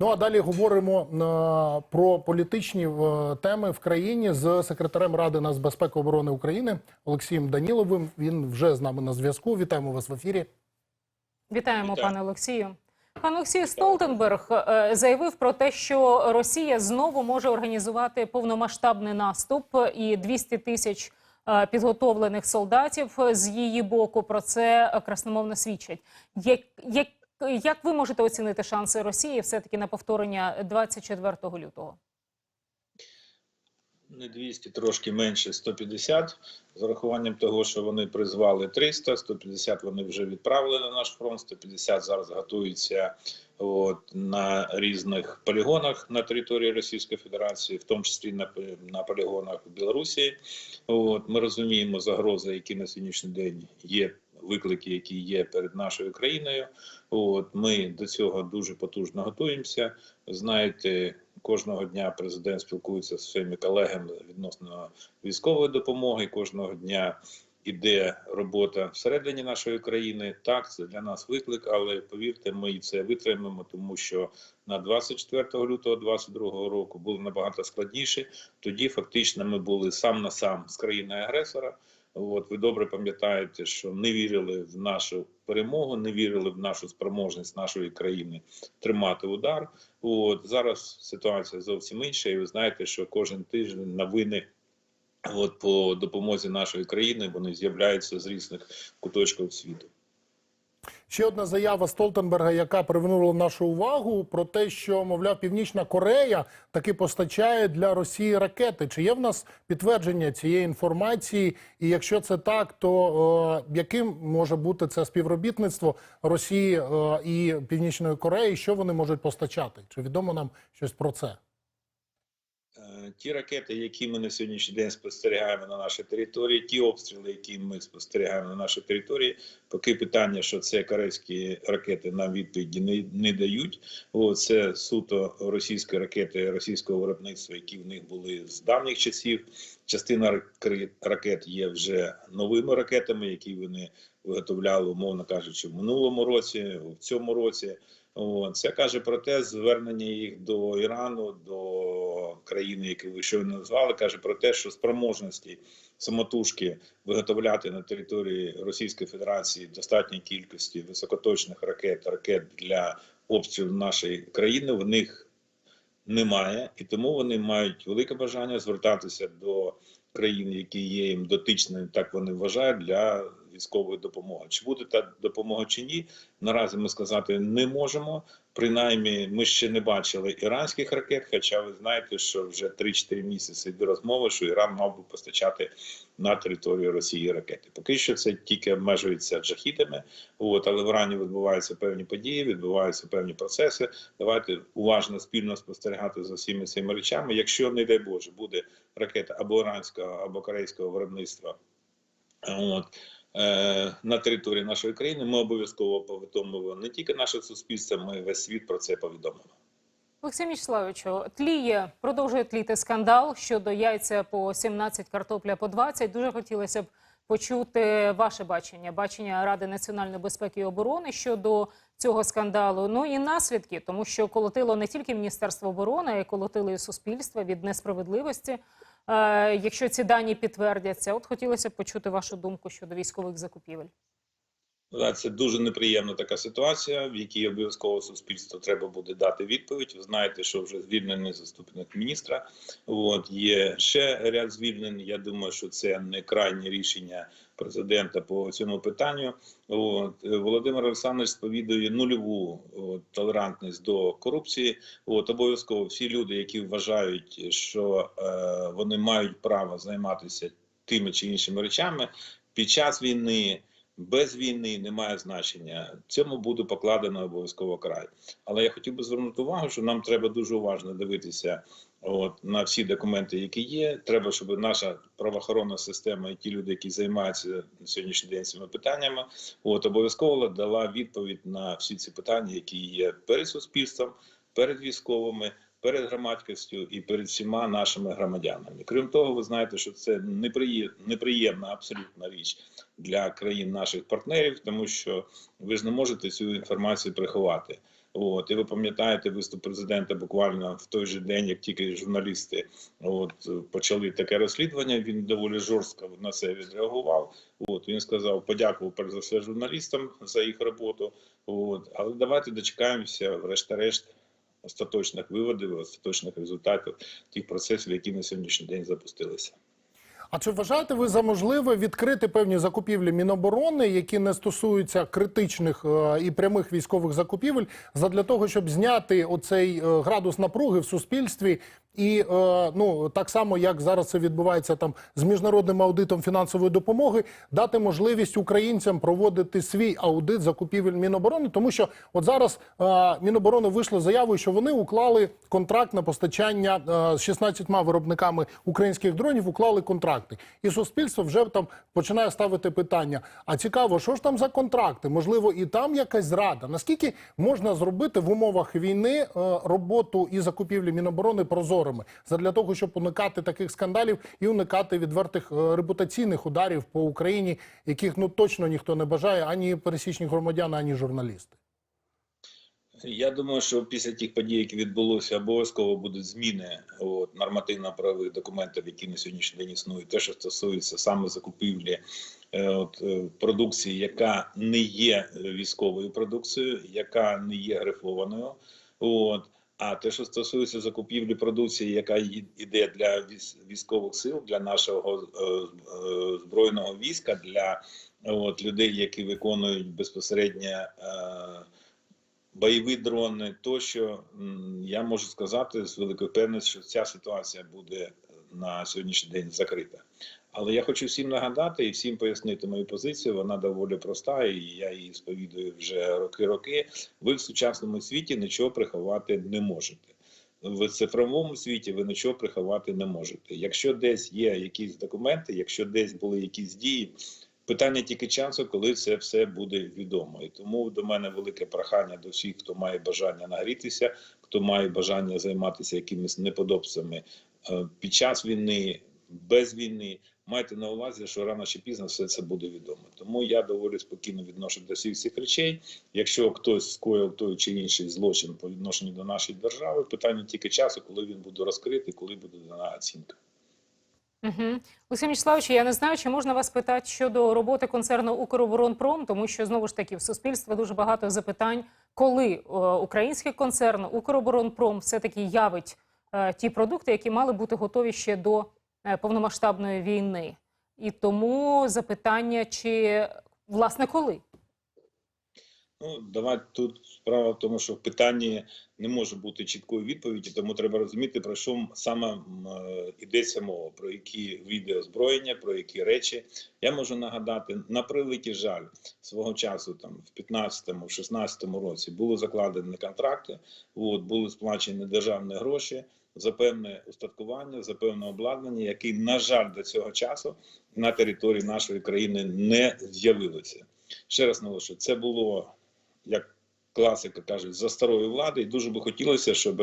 Ну а далі говоримо е, про політичні е, теми в країні з секретарем Ради нацбезпеки оборони України Олексієм Даніловим. Він вже з нами на зв'язку. Вітаємо вас в ефірі. Вітаємо, Вітаю. пане Олексію. Пан Олексій Столтенберг е, заявив про те, що Росія знову може організувати повномасштабний наступ і 200 тисяч підготовлених солдатів з її боку. Про це красномовно свідчать. Як, як, як ви можете оцінити шанси Росії все таки на повторення 24 лютого? Не 200, трошки менше 150, з урахуванням того, що вони призвали 300, 150 вони вже відправили на наш фронт, 150 зараз готуються от, на різних полігонах на території Російської Федерації, в тому числі на, на полігонах в Білорусі. От, ми розуміємо загрози, які на сьогоднішній день є. Виклики, які є перед нашою країною, от ми до цього дуже потужно готуємося. Знаєте, кожного дня президент спілкується зі своїми колегами відносно військової допомоги. Кожного дня іде робота всередині нашої країни. Так, це для нас виклик, але повірте, ми це витримаємо, тому що на 24 лютого 2022 року було набагато складніше. Тоді фактично ми були сам на сам з країною агресора. От ви добре пам'ятаєте, що не вірили в нашу перемогу, не вірили в нашу спроможність нашої країни тримати удар. От зараз ситуація зовсім інша, і ви знаєте, що кожен тиждень новини. От по допомозі нашої країни вони з'являються з різних куточків світу. Ще одна заява Столтенберга, яка привернула нашу увагу, про те, що мовляв Північна Корея таки постачає для Росії ракети. Чи є в нас підтвердження цієї інформації? І якщо це так, то е, яким може бути це співробітництво Росії е, і Північної Кореї? Що вони можуть постачати? Чи відомо нам щось про це? Ті ракети, які ми на сьогоднішній день спостерігаємо на нашій території, ті обстріли, які ми спостерігаємо на нашій території, поки питання, що це корейські ракети, нам відповіді не, не дають. О, це суто російські ракети російського виробництва, які в них були з давніх часів. Частина ракет є вже новими ракетами, які вони виготовляли, умовно кажучи, в минулому році, в цьому році. О, Це каже про те, звернення їх до Ірану, до країни, які ви щойно назвали, каже про те, що спроможності самотужки виготовляти на території Російської Федерації достатньої кількості високоточних ракет, ракет для обстрілу нашої країни, в них немає, і тому вони мають велике бажання звертатися до країн, які є їм дотичними, так вони вважають, для військової допомоги. Чи буде та допомога чи ні? Наразі ми сказати не можемо. Принаймні, ми ще не бачили іранських ракет. Хоча ви знаєте, що вже 3-4 місяці йде розмова, що Іран мав би постачати на територію Росії ракети. Поки що це тільки обмежується джахідами. От але в Ірані відбуваються певні події, відбуваються певні процеси. Давайте уважно спільно спостерігати за всіми цими речами. Якщо не дай Боже буде ракета або іранського, або корейського виробництва. От на території нашої країни ми обов'язково повідомимо не тільки наше суспільство, ми весь світ про це повідомимо. Олексій Мічславовичу, тліє, продовжує тліти скандал щодо яйця по 17, картопля по 20. Дуже хотілося б почути ваше бачення, бачення Ради національної безпеки і оборони щодо цього скандалу. Ну і наслідки, тому що колотило не тільки Міністерство оборони, а й колотило і суспільство від несправедливості. Е, якщо ці дані підтвердяться, от хотілося почути вашу думку щодо військових закупівель. Це дуже неприємна така ситуація, в якій обов'язково суспільству треба буде дати відповідь. Ви знаєте, що вже звільнений заступник міністра. От є ще ряд звільнень. Я думаю, що це не крайнє рішення президента по цьому питанню. От Володимир Олександрович сповідує нульову от, толерантність до корупції. От обов'язково всі люди, які вважають, що е, вони мають право займатися тими чи іншими речами під час війни без війни немає значення. Цьому буде покладено обов'язково край. Але я хотів би звернути увагу, що нам треба дуже уважно дивитися от, на всі документи, які є. Треба, щоб наша правоохоронна система і ті люди, які займаються на сьогоднішній день цими питаннями, от обов'язково дала відповідь на всі ці питання, які є перед суспільством, перед військовими. Перед громадськістю і перед всіма нашими громадянами, крім того, ви знаєте, що це неприємна, абсолютна річ для країн наших партнерів, тому що ви ж не можете цю інформацію приховати. От і ви пам'ятаєте виступ президента буквально в той же день, як тільки журналісти от почали таке розслідування. Він доволі жорстко на це відреагував. От він сказав, подякував перш за все журналістам за їх роботу. От але давайте дочекаємося, врешті-решт, остаточних виводів, остаточних результатів тих процесів, які на сьогоднішній день запустилися. А чи вважаєте ви за можливе відкрити певні закупівлі Міноборони, які не стосуються критичних е, і прямих військових закупівель, задля того, щоб зняти оцей е, градус напруги в суспільстві? І е, ну так само, як зараз це відбувається там з міжнародним аудитом фінансової допомоги, дати можливість українцям проводити свій аудит закупівель Міноборони, тому що от зараз е, Міноборони вийшло заявою, що вони уклали контракт на постачання з 16 виробниками українських дронів, уклали контракти, і суспільство вже там починає ставити питання: а цікаво, що ж там за контракти? Можливо, і там якась зрада. Наскільки можна зробити в умовах війни е, роботу і закупівлі Міноборони прозорими задля того, щоб уникати таких скандалів і уникати відвертих е, репутаційних ударів по Україні, яких ну точно ніхто не бажає, ані пересічні громадяни, ані журналісти. Я думаю, що після тих подій, які відбулося, обов'язково будуть зміни от, нормативно-правових документів, які на сьогоднішній день існують. Те, що стосується саме закупівлі е, от, е, продукції, яка не є військовою продукцією, яка не є грифованою. От. А те, що стосується закупівлі продукції, яка йде для військ- військових сил, для нашого е, е, збройного війська, для от, людей, які виконують безпосередньо. Е, бойові дрони, тощо я можу сказати з великою певністю, що ця ситуація буде на сьогоднішній день закрита. Але я хочу всім нагадати і всім пояснити мою позицію. Вона доволі проста, і я її сповідую вже роки-роки. Ви в сучасному світі нічого приховати не можете. В цифровому світі ви нічого приховати не можете. Якщо десь є якісь документи, якщо десь були якісь дії, Питання тільки часу, коли це все буде відомо. І тому до мене велике прохання до всіх, хто має бажання нагрітися, хто має бажання займатися якимись неподобствами е, під час війни, без війни. Майте на увазі, що рано чи пізно все це буде відомо. Тому я доволі спокійно відношу до всіх цих речей. Якщо хтось скоїв той чи інший злочин по відношенню до нашої держави, питання тільки часу, коли він буде розкритий, коли буде дана оцінка. Угу. Олексій Мічславович, я не знаю, чи можна вас питати щодо роботи концерну Укроборонпром, тому що знову ж таки в суспільства дуже багато запитань, коли е, український концерн Укроборонпром все таки явить е, ті продукти, які мали бути готові ще до е, повномасштабної війни. І тому запитання, чи власне коли? Ну, давайте тут справа в тому, що в питанні не може бути чіткої відповіді, тому треба розуміти, про що саме е, йдеться мова, про які види озброєння, про які речі. Я можу нагадати, на превеликий жаль, свого часу, там в 15-му, в 16-му році були закладені контракти, от, були сплачені державні гроші за певне устаткування, за певне обладнання, яке, на жаль, до цього часу на території нашої країни не з'явилося. Ще раз наголошую, це було як класика кажуть, за старої влади, і дуже би хотілося, щоб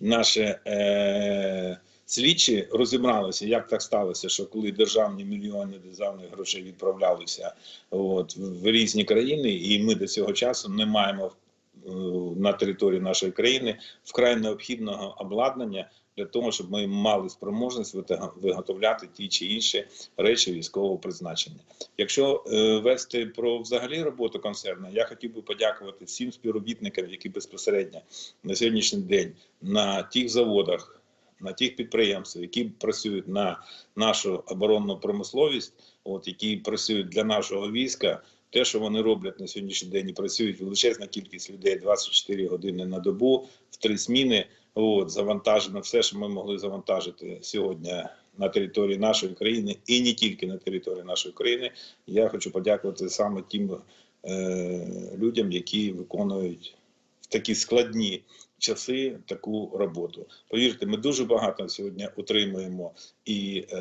наші е, слідчі розібралися, як так сталося, що коли державні мільйони державних грошей відправлялися от, в, різні країни, і ми до цього часу не маємо е, на території нашої країни вкрай необхідного обладнання. Для того щоб ми мали спроможність виготовляти ті чи інші речі військового призначення. Якщо е, вести про взагалі роботу концерну, я хотів би подякувати всім співробітникам, які безпосередньо на сьогоднішній день на тих заводах, на тих підприємствах, які працюють на нашу оборонну промисловість, от які працюють для нашого війська. Те, що вони роблять на сьогоднішній день, і працюють величезна кількість людей 24 години на добу в три зміни. От завантажено все, що ми могли завантажити сьогодні на території нашої країни, і не тільки на території нашої країни. Я хочу подякувати саме тим е, людям, які виконують в такі складні часи таку роботу. Повірте, ми дуже багато сьогодні отримуємо і е,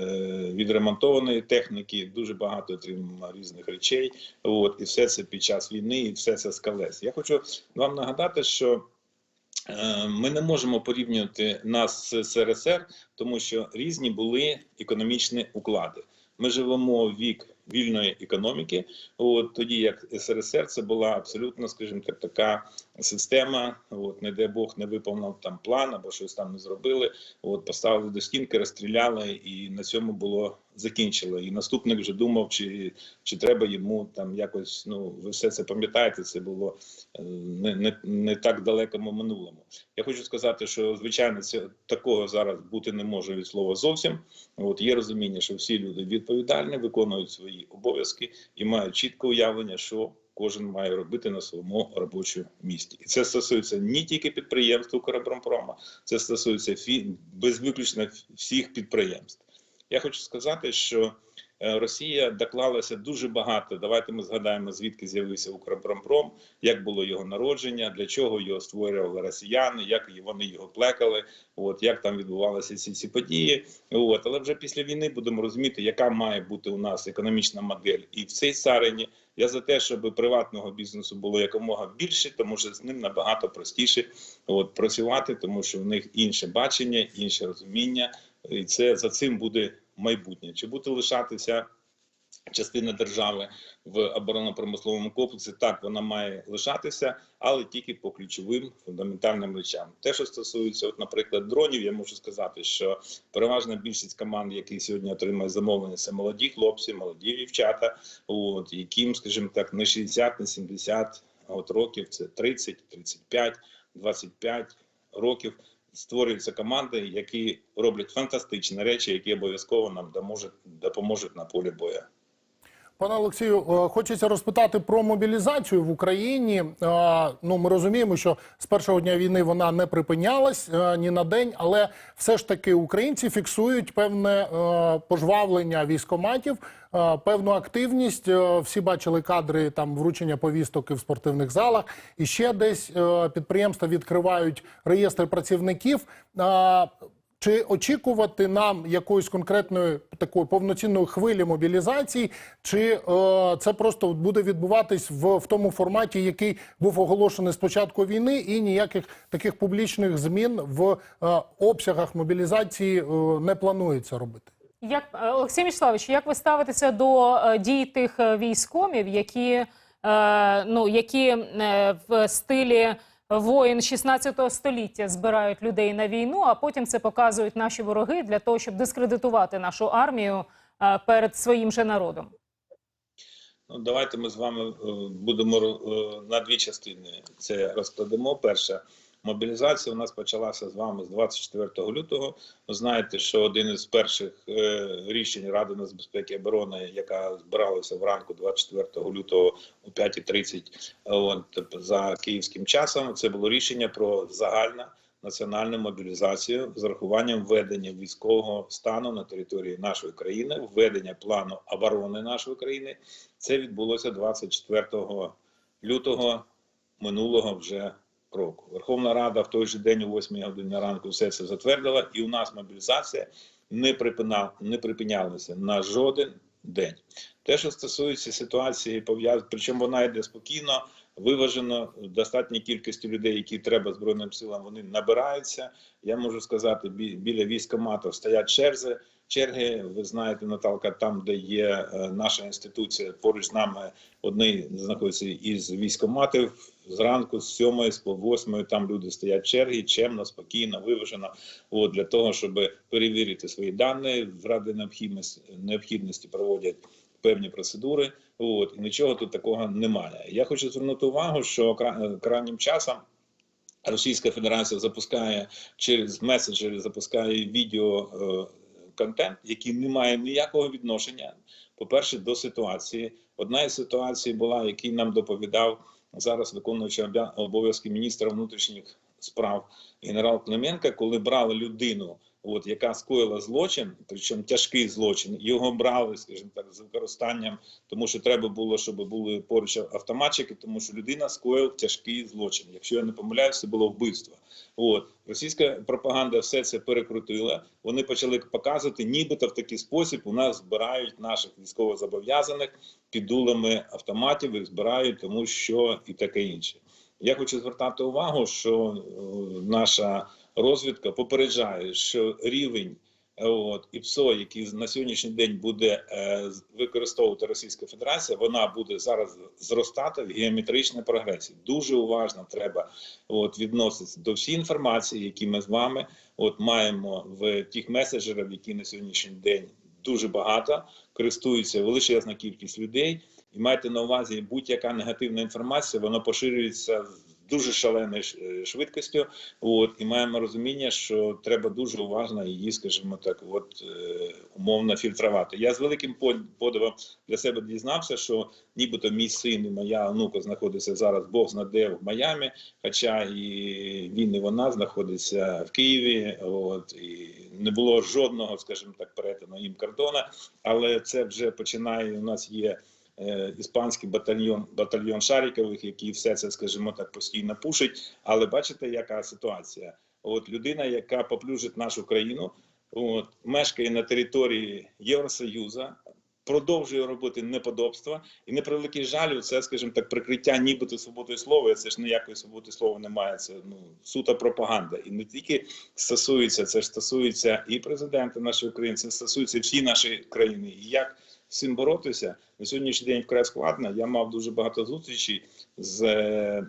відремонтованої техніки, дуже багато отримуємо різних речей. От і все це під час війни, і все це з колес. Я хочу вам нагадати, що. Е, Ми не можемо порівнювати нас з СРСР, тому що різні були економічні уклади. Ми живемо в вік вільної економіки. От тоді як СРСР це була абсолютно, скажімо так, така система. От не дай Бог не виконав там план або щось там не зробили. От поставили до стінки, розстріляли, і на цьому було закінчило. І наступник вже думав, чи, чи треба йому там якось. Ну ви все це пам'ятаєте. Це було е, не, не, не так далекому минулому. Я хочу сказати, що звичайно це такого зараз бути не може від слова зовсім. От є розуміння, що всі люди відповідальні, виконують свої обов'язки і мають чітке уявлення, що кожен має робити на своєму робочому місці. І це стосується не тільки підприємств Укроборонпрома, це стосується фі... безвиключно всіх підприємств. Я хочу сказати, що Росія доклалася дуже багато. Давайте ми згадаємо, звідки з'явився Укроборонпром, як було його народження, для чого його створювали росіяни, як вони його плекали, от як там відбувалися ці, ці події. От, але вже після війни будемо розуміти, яка має бути у нас економічна модель. І в цій царині я за те, щоб приватного бізнесу було якомога більше, тому що з ним набагато простіше от, працювати, тому що в них інше бачення, інше розуміння, і це за цим буде майбутнє. Чи буде лишатися частина держави в оборонно-промисловому комплексі? Так, вона має лишатися, але тільки по ключовим фундаментальним речам. Те, що стосується, от, наприклад, дронів, я можу сказати, що переважна більшість команд, які сьогодні отримують замовлення, це молоді хлопці, молоді дівчата, от яким, скажімо так, не 60, не 70 от років, це 30, 35, 25 років. Створюються команди, які роблять фантастичні речі, які обов'язково нам допоможуть на полі бою. Пане Олексію, е, хочеться розпитати про мобілізацію в Україні. Е, Ну, ми розуміємо, що з першого дня війни вона не припинялась е, ні на день, але все ж таки українці фіксують певне пожвавлення військоматів, певну активність. Всі бачили кадри там вручення повісток в спортивних залах. І ще десь підприємства відкривають реєстри працівників. Чи очікувати нам якоїсь конкретної такої повноцінної хвилі мобілізації, чи е, це просто буде відбуватись в, в тому форматі, який був оголошений з початку війни, і ніяких таких публічних змін в е, обсягах мобілізації е, не планується робити? Як е, Олексій Мішлавович, як ви ставитеся до е, дій тих е, військомів, які, е, ну, які е, в стилі воїн 16 століття збирають людей на війну, а потім це показують наші вороги для того, щоб дискредитувати нашу армію е, перед своїм же народом? Ну, давайте ми з вами е, будемо е, на дві частини це розкладемо. Перша мобілізація у нас почалася з вами з 24 лютого. Ви знаєте, що один із перших е, рішень Ради нацбезпеки і оборони, яка збиралася вранку 24 лютого о 5.30 от, за київським часом, це було рішення про загальну національну мобілізацію з урахуванням введення військового стану на території нашої країни, введення плану оборони нашої країни. Це відбулося 24 лютого минулого вже року. Верховна Рада в той же день, о 8 годині ранку, все це затвердила, і у нас мобілізація не припина, не припинялася на жоден день. Те, що стосується ситуації, пов'язаної, причому вона йде спокійно, виважено, достатньої кількості людей, які треба збройним силам, вони набираються. Я можу сказати, бі- біля військоматів стоять черзи. Черги, ви знаєте, Наталка, там, де є е, наша інституція, поруч з нами одний знаходиться із військоматів. Зранку з 7 з по 8 там люди стоять черги, чемно, спокійно, виважено, от, для того, щоб перевірити свої дані, в ради необхідності, необхідності проводять певні процедури. От, і нічого тут такого немає. Я хочу звернути увагу, що крайнім часом Російська Федерація запускає через меседжери, запускає відео е, контент, який не має ніякого відношення, по-перше, до ситуації. Одна із ситуацій була, який нам доповідав зараз виконуючи обя- обов'язки міністра внутрішніх справ генерал Клименка, коли брали людину, от яка скоїла злочин, причому тяжкий злочин, його брали, скажімо так, з використанням, тому що треба було, щоб були поруч автоматчики, тому що людина скоїла тяжкий злочин. Якщо я не помиляюся, це було вбивство. От російська пропаганда все це перекрутила. Вони почали показувати, нібито в такий спосіб у нас збирають наших військовозобов'язаних під дулами автоматів, їх збирають, тому що і таке інше. Я хочу звертати увагу, що е, наша розвідка попереджає, що рівень От і ПСО, який на сьогоднішній день буде е, використовувати Російська Федерація, вона буде зараз зростати в геометричній прогресії. Дуже уважно треба от відноситися до всієї інформації, які ми з вами от маємо в тих меседжерах, які на сьогоднішній день дуже багато користуються величезна кількість людей. І майте на увазі, будь-яка негативна інформація, вона поширюється дуже шаленою е, швидкістю. От і маємо розуміння, що треба дуже уважно її, скажімо так, от е, умовно фільтрувати. Я з великим подивом для себе дізнався, що нібито мій син і моя онука знаходиться зараз Бог знаде в Майамі, хоча і він і вона знаходиться в Києві. От і не було жодного, скажімо так, перетину їм кордона, але це вже починає. У нас є іспанський батальйон, батальйон Шарікових, який все це, скажімо так, постійно пушить. Але бачите, яка ситуація? От людина, яка поплюжить нашу країну, от мешкає на території Євросоюзу. Продовжує робити неподобства і не превеликий жаль, це, скажімо так, прикриття нібито свободою слова. Це ж ніякої свободи слова немає. Це ну сута пропаганда. І не тільки стосується, це ж стосується і президента нашої України, це стосується всі нашої країни. І як цим боротися на сьогоднішній день вкрай складно. Я мав дуже багато зустрічей з е,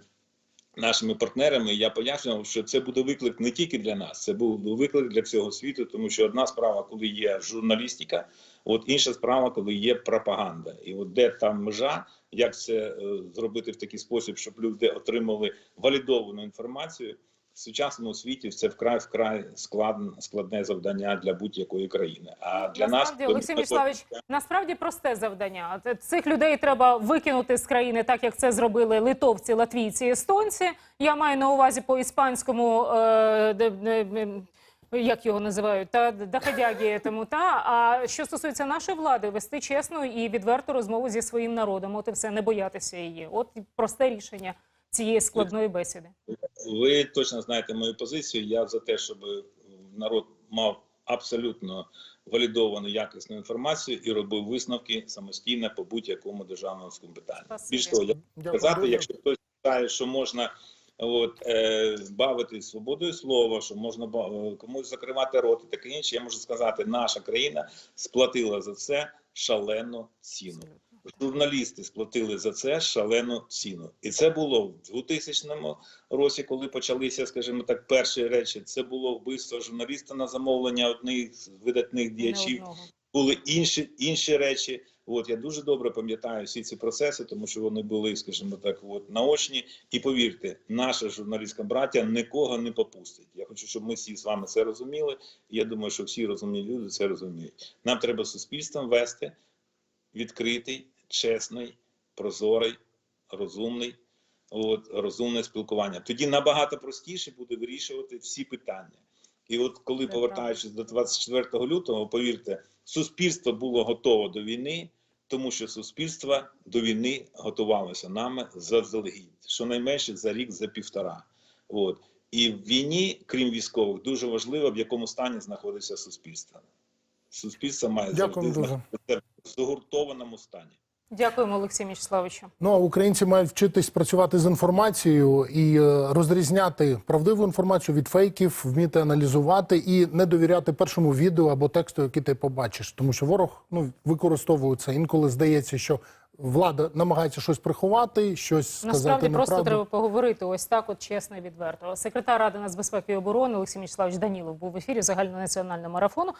нашими партнерами. Я пояснював, що це буде виклик не тільки для нас, це буде виклик для всього світу, тому що одна справа, коли є журналістика, от інша справа, коли є пропаганда. І от де там межа, як це е, зробити в такий спосіб, щоб люди отримали валідовану інформацію. В сучасному світі це вкрай вкрай складне складне завдання для будь-якої країни. А для нас насправді, Олексій Міславич, насправді просте завдання. Цих людей треба викинути з країни, так як це зробили литовці, латвійці, естонці. Я маю на увазі по іспанському. Е, як його називають, та доходяги тому та. А що стосується нашої влади, вести чесну і відверту розмову зі своїм народом. От і все, не боятися її. От просте рішення цієї складної бесіди. Ви точно знаєте мою позицію. Я за те, щоб народ мав абсолютно валідовану якісну інформацію і робив висновки самостійно по будь-якому державному питанню. Більш того, я сказати, якщо хтось вважає, що можна от е, бавити свободою слова, що можна ба- е, комусь закривати рот і таке інше, я можу сказати, наша країна сплатила за це шалену ціну. Журналісти сплатили за це шалену ціну, і це було в 2000 році, коли почалися, скажімо так, перші речі. Це було вбивство журналіста на замовлення одних з видатних діячів були інші інші речі. От я дуже добре пам'ятаю всі ці процеси, тому що вони були, скажімо так, от наочні. І повірте, наша журналістська браття нікого не попустить. Я хочу, щоб ми всі з вами це розуміли. І я думаю, що всі розумні люди це розуміють. Нам треба суспільством вести відкритий, чесний, прозорий, розумний. От розумне спілкування. Тоді набагато простіше буде вирішувати всі питання. І от коли Це повертаючись до 24 лютого, повірте, суспільство було готово до війни, тому що суспільство до війни готувалося нами заздалегідь, щонайменше за рік, за півтора. От і в війні, крім військових, дуже важливо в якому стані знаходиться суспільство. Суспільство має Дякую завжди дуже. знаходитися в згуртованому стані. Дякуємо, Олексій Мічславовичу. Ну а українці мають вчитись працювати з інформацією і е, розрізняти правдиву інформацію від фейків, вміти аналізувати і не довіряти першому відео або тексту, який ти побачиш. Тому що ворог ну використовує це. Інколи здається, що влада намагається щось приховати, щось сказати Насправді просто треба поговорити ось так, от чесно і відверто. Секретар Ради нацбезпеки і оборони Олексій Мічславович Данілов був в ефірі загальнонаціонального марафону.